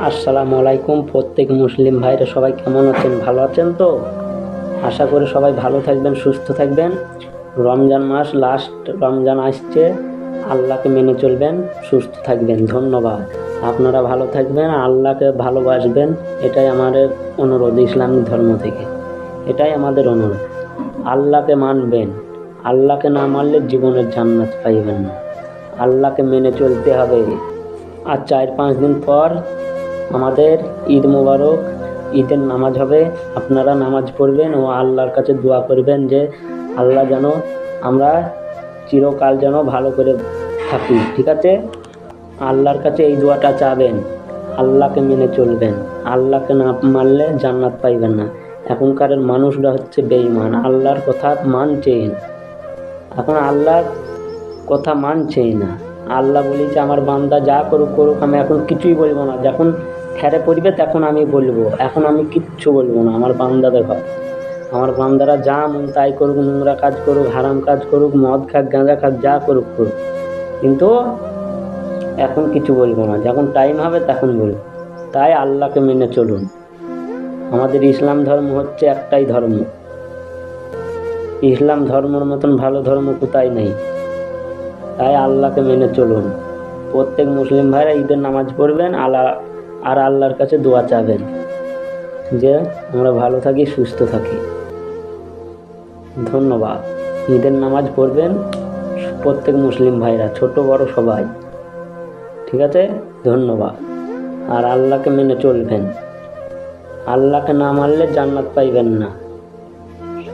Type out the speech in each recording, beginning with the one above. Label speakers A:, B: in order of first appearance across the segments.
A: আসসালামু আলাইকুম, প্রত্যেক মুসলিম ভাইরা সবাই কেমন আছেন? ভালো আছেন তো? আশা করি সবাই ভালো থাকবেন, সুস্থ থাকবেন। রমজান মাস লাস্ট রমজান আসছে, আল্লাহকে মেনে চলবেন, সুস্থ থাকবেন, ধন্যবাদ। আপনারা ভালো থাকবেন, আল্লাহকে ভালোবাসবেন, এটাই আমাদের অনুরোধ, ইসলামিক ধর্ম থেকে। এটাই আমাদের অনুরোধ। আল্লাহকে মানবেন, আল্লাহকে না মানলে জীবনের জান্নাত পাইবেন না। আল্লাহকে মেনে চলতে হবে। আর চার পাঁচ দিন পর আমাদের ঈদ মোবারক, ঈদের নামাজ হবে। আপনারা নামাজ পড়বেন ও আল্লাহর কাছে দোয়া করবেন যে আল্লাহ যেন আমরা চিরকাল যেন ভালো করে থাকি, ঠিক আছে? আল্লাহর কাছে এই দোয়াটা চাবেন, আল্লাহকে মেনে চলবেন। আল্লাহকে না মানলে জান্নাত পাইবেন না। এখনকার মানুষরা হচ্ছে বেঈমান, আল্লাহর কথা মানছেই না। এখন আল্লাহর কথা মানছেই না। আল্লাহ বলি যে আমার বান্দা যা করুক করুক, আমি এখন কিছুই বলব না। যখন ঠেরে পড়বে, তখন আমি বলব। এখন আমি কিচ্ছু বলব না। আমার বান্দাদের ঘর আমার বান্দারা যা মন তাই করুক, নোংরা কাজ করুক, হারাম কাজ করুক, মদ খাক, গাঁজা খাক, যা করুক করুক। কিন্তু এখন কিছু বলব না। যখন টাইম হবে, তখন বলব। তাই আল্লাহকে মেনে চলুন। আমাদের ইসলাম ধর্ম হচ্ছে একটাই ধর্ম। ইসলাম ধর্মের মতন ভালো ধর্ম কোথায় নেই? তাই আল্লাহকে মেনে চলুন। প্রত্যেক মুসলিম ভাইরা ঈদের নামাজ পড়বেন আল্লাহ আর আল্লাহর কাছে দোয়া চাবেন যে আমরা ভালো থাকি, সুস্থ থাকি। ধন্যবাদ। ঈদের নামাজ পড়বেন প্রত্যেক মুসলিম ভাইরা, ছোট, বড় সবাই। ঠিক আছে? ধন্যবাদ। আর আল্লাহকে মেনে চলবেন। আল্লাহকে না মানলে জান্নাত পাইবেন না।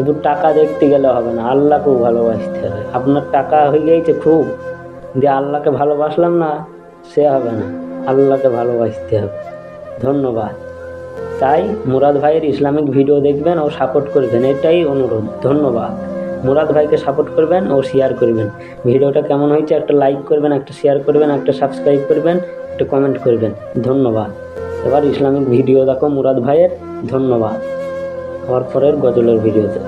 A: শুধু টাকা দেখতে গেলে হবে না, আল্লাহকেও ভালোবাসতে হবে। আপনার টাকা হয়ে গিয়েছে খুব, যে আল্লাহকে ভালোবাসলাম না, সে হবে না, আল্লাহকে ভালোবাসতে হবে। ধন্যবাদ। তাই মুরাদ ভাইয়ের ইসলামিক ভিডিও দেখবেন ও সাপোর্ট করবেন, এটাই অনুরোধ, ধন্যবাদ। মুরাদ ভাইকে সাপোর্ট করবেন ও শেয়ার করবেন। ভিডিওটা কেমন হয়েছে একটা লাইক করবেন, একটা শেয়ার করবেন, একটা সাবস্ক্রাইব করবেন, একটা কমেন্ট করবেন। ধন্যবাদ। এবার ইসলামিক ভিডিও দেখো মুরাদ ভাইয়ের, ধন্যবাদ। আবার পরের গজলের ভিডিওতে।